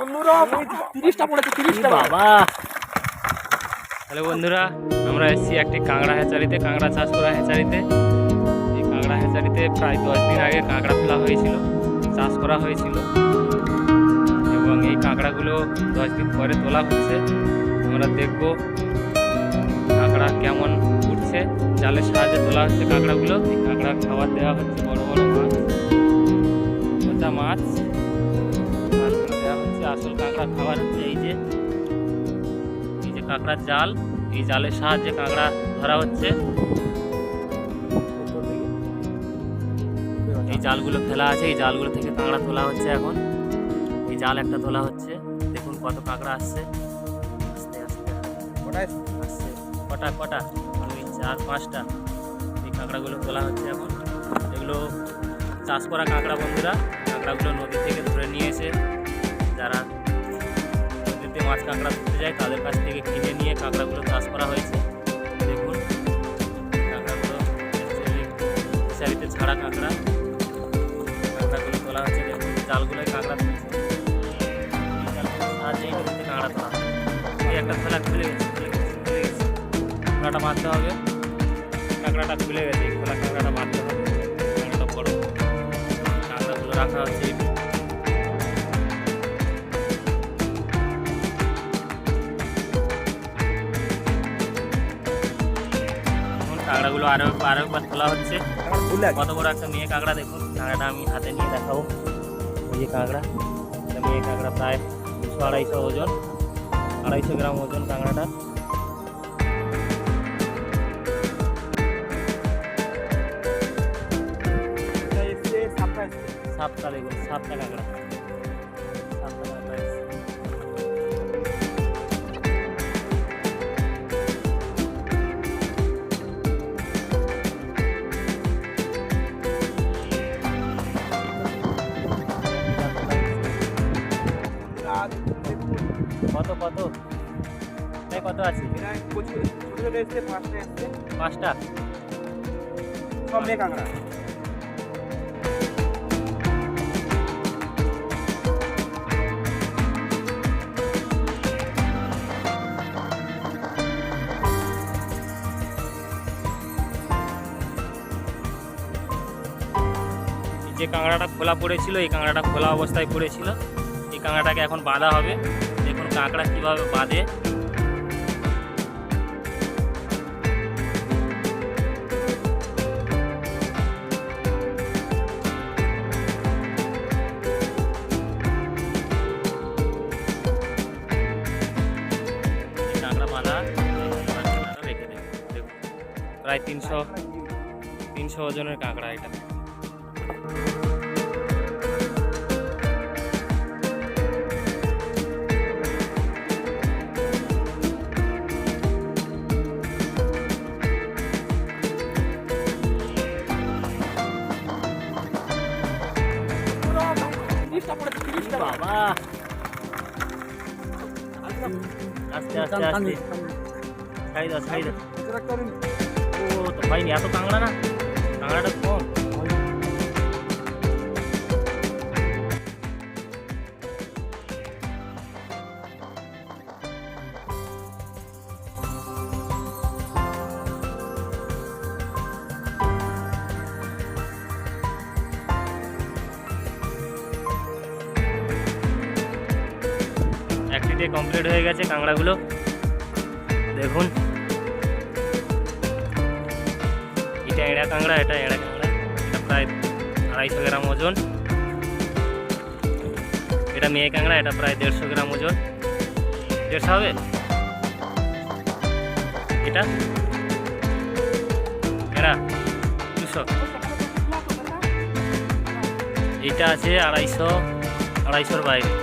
বন্ধুরা তিরিশটা পড়েছে তিরিশটা বাবা। হ্যালো বন্ধুরা আমরা এসেছি একটি কাঁকড়া হ্যাচারিতে কাঁকড়া চাষ করা হ্যাচারিতে। এই কাঁকড়া হ্যাচারিতে প্রায় দশ দিন আগে কাঁকড়া ফেলা হয়েছিল চাষ করা হয়েছিল। এবং এই কাঁকড়াগুলো দশ দিন পরে তোলা হচ্ছে। আমরা দেখব কাঁকড়া কেমন উঠছে জালের সাহায্যে তোলা হচ্ছে কাঁকড়াগুলো। এই কাঁকড়া খাবার দেওয়া হচ্ছে বড় বড় মাছ মাছ আসল কাঁকড়া খাবার হচ্ছে এই যে এই যে কাঁকড়ার জাল এই জালের সাহায্যে কাঁকড়া ধরা হচ্ছে। এই জালগুলো ফেলা আছে এই জালগুলো থেকে কাঁকড়া তোলা হচ্ছে এখন। এই জাল একটা তোলা হচ্ছে। দেখুন কত কাঁকড়া আসছে। আস্তে আস্তে আসছে কটা কটা? দুই চার পাঁচটা। এই কাঁকড়াগুলো তোলা হচ্ছে এখন। এগুলো চাষ করা কাঁকড়া বন্ধুরা কাঁকড়াগুলো নদী থেকে যারা নদীতে মাছ কাঁকড়া ধরতে যায়, তাদের কাছ থেকে কিনে নিয়ে কাঁকড়াগুলো চাষ করা হয়েছে। দেখুন, কাঁকড়াগুলো ফিশারিতে ছাড়া কাঁকড়া। কাঁকড়াগুলো তোলা হচ্ছে দেখুন, জালগুলোয় কাঁকড়া নদীতে কাঁকড়া তোলা এই একটা ফেলা খুলে গেছে খুলে গেছে কাঁকড়াটা মারতে হবে। কাঁকড়াটা খুলে গেছে খোলা কাঁকড়াটা মারতে হবে। কাঁকড়াগুলো আরও আরও একবার তোলা হচ্ছে। কত বড় একটা মেয়ে কাঁকড়া দেখুন কাঁকড়াটা আমি হাতে নিয়ে দেখাবো। এই যে কাঁকড়া। মেয়ে কাঁকড়া প্রায় দুশো আড়াইশো ওজন আড়াইশো গ্রাম ওজন কাঁকড়াটা। সাতটা দেখুন সাতটা কাঁকড়া। কত কত? কত আছে? পাঁচটা। কাঁকড়া যে কাঁকড়াটা খোলা পড়েছিল, এই কাঁকড়াটা খোলা অবস্থায় পড়েছিল, এই কাঁকড়াটাকে এখন বাঁধা হবে। কাঁকড়া কীভাবে বাঁধে? প্রায় তিনশো তিনশো ওজনের কাঁকড়া এটা। তিরিশটা পড়েছে তিরিশটা বাবা আস্তে আস্তে আস্তে ছাই দাও ছাই দাও ও তো হয়নি একটি কমপ্লিট হয়ে গেছে কাঁকড়াগুলো। দেখুন। এটা এড়া কাঁকড়া, এটা এড়া কাঁকড়া। এটা প্রায় আড়াইশো গ্রাম ওজন। এটা মেয়ে কাঁকড়া, এটা প্রায় দেড়শো গ্রাম ওজন। দেড়শো হবে? এটা? এরা দুশো। এটা আছে আড়াইশো, আড়াইশোর বাইরে।